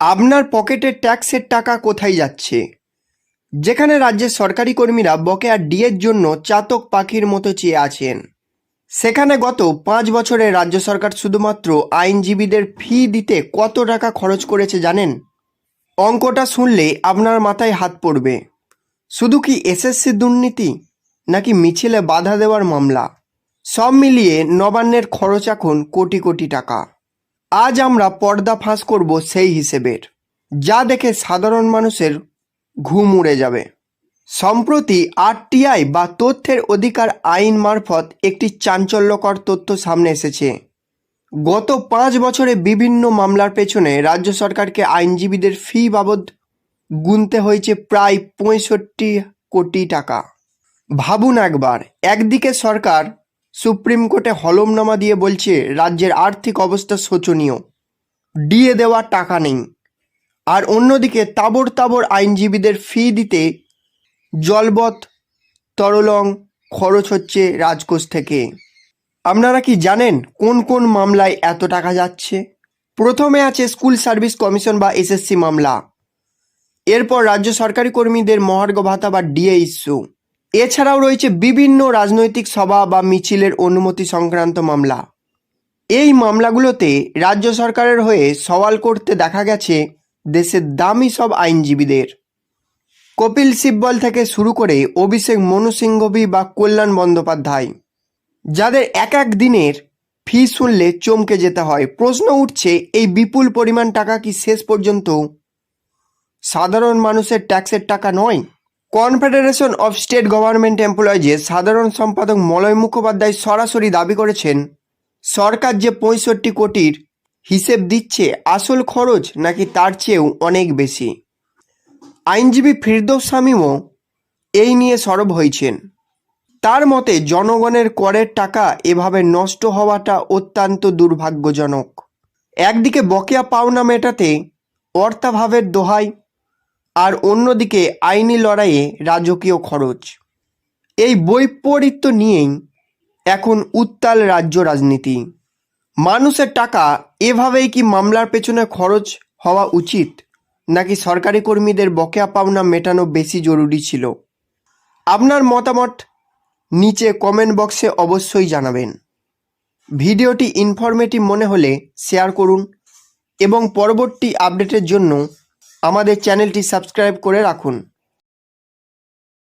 আপনার পকেটের ট্যাক্সের টাকা কোথায় যাচ্ছে? যেখানে রাজ্যের সরকারি কর্মীরা বকেয়া ডিএর জন্য চাতক পাখির মতো চেয়ে আছেন। সেখানে গত পাঁচ বছরে রাজ্য সরকার শুধুমাত্র আইনজীবীদের ফি দিতে কত টাকা খরচ করেছে জানেন? অঙ্কটা শুনলে আপনার মাথায় হাত পড়বে। শুধু কি এসএসসি দুর্নীতি, নাকি মিছিলে বাধা দেওয়ার মামলা? সব মিলিয়ে নবান্নের খরচ এখন কোটি কোটি টাকা। আজ আমরা পর্দা ফাঁস করব সেই হিসেবের, যা দেখে সাধারণ মানুষের ঘুম উড়ে যাবে। সম্প্রতি আরটিআই বা তথ্যের অধিকার আইন মারফত একটি চাঞ্চল্যকর তথ্য সামনে এসেছে। গত পাঁচ বছরে বিভিন্ন মামলার পেছনে রাজ্য সরকারকে আইনজীবীদের ফি বাবদ গুনতে হয়েছে প্রায় পঁয়ষট্টি কোটি টাকা। ভাবুন একবার, একদিকে সরকার সুপ্রিম কোর্টে হলমনামা দিয়ে বলছে, রাজ্যের আর্থিক অবস্থা শোচনীয়। ডিএ দেওয়ার টাকা নেই। আর অন্যদিকে তাবর তাবর আইনজীবীদের ফি দিতে জলবৎ, তরলং খরচ হচ্ছে রাজকোষ থেকে। আপনারা কি জানেন কোন কোন মামলায় এত টাকা যাচ্ছে? প্রথমে আছে স্কুল সার্ভিস কমিশন বা এসএসসি মামলা। এরপর রাজ্য সরকারি কর্মীদের মহার্ঘ ভাতা বা ডিএ ইস্যু। এছাড়াও রয়েছে বিভিন্ন রাজনৈতিক সভা বা মিছিলের অনুমতি সংক্রান্ত মামলা। এই মামলাগুলোতে রাজ্য সরকারের হয়ে সওয়াল করতে দেখা গেছে দেশের দামি সব আইনজীবীদের। কপিল সিব্বল থেকে শুরু করে অভিষেক মনু বা কল্যাণ বন্দ্যোপাধ্যায়, যাদের এক এক দিনের ফি শুনলে চমকে যেতে হয়। প্রশ্ন উঠছে, এই বিপুল পরিমাণ টাকা কি শেষ পর্যন্ত সাধারণ মানুষের ট্যাক্সের টাকা নয়? কনফেডারেশন অফ স্টেট গভর্নমেন্ট এমপ্লয়িজের সাধারণ সম্পাদক মলয় মুখোপাধ্যায় সরাসরি দাবি করেছেন, সরকার যে পঁয়ষট্টি কোটির হিসেব দিচ্ছে আসল খরচ নাকি তার চেয়েও অনেক বেশি। আইনজীবী ফিরদৌস শামীমও এই নিয়ে সরব হয়েছেন। তার মতে, জনগণের করের টাকা এভাবে নষ্ট হওয়াটা অত্যন্ত দুর্ভাগ্যজনক। একদিকে বকেয়া পাওনা মেটাতে অর্থাভাবের দোহাই আর অন্যদিকে আইনি লড়াইয়ে রাজকীয় খরচ। এই বৈপরীত্য নিয়েই এখন উত্তাল রাজ্য রাজনীতি। মানুষের টাকা এভাবেই কি মামলার পেছনে খরচ হওয়া উচিত, নাকি সরকারি কর্মীদের বকেয়া পাওনা মেটানো বেশি জরুরি ছিল? আপনার মতামত নিচে কমেন্ট বক্সে অবশ্যই জানাবেন। ভিডিওটি ইনফরমেটিভ মনে হলে শেয়ার করুন এবং পরবর্তী আপডেটের জন্য আমাদের চ্যানেলটি সাবস্ক্রাইব করে রাখুন।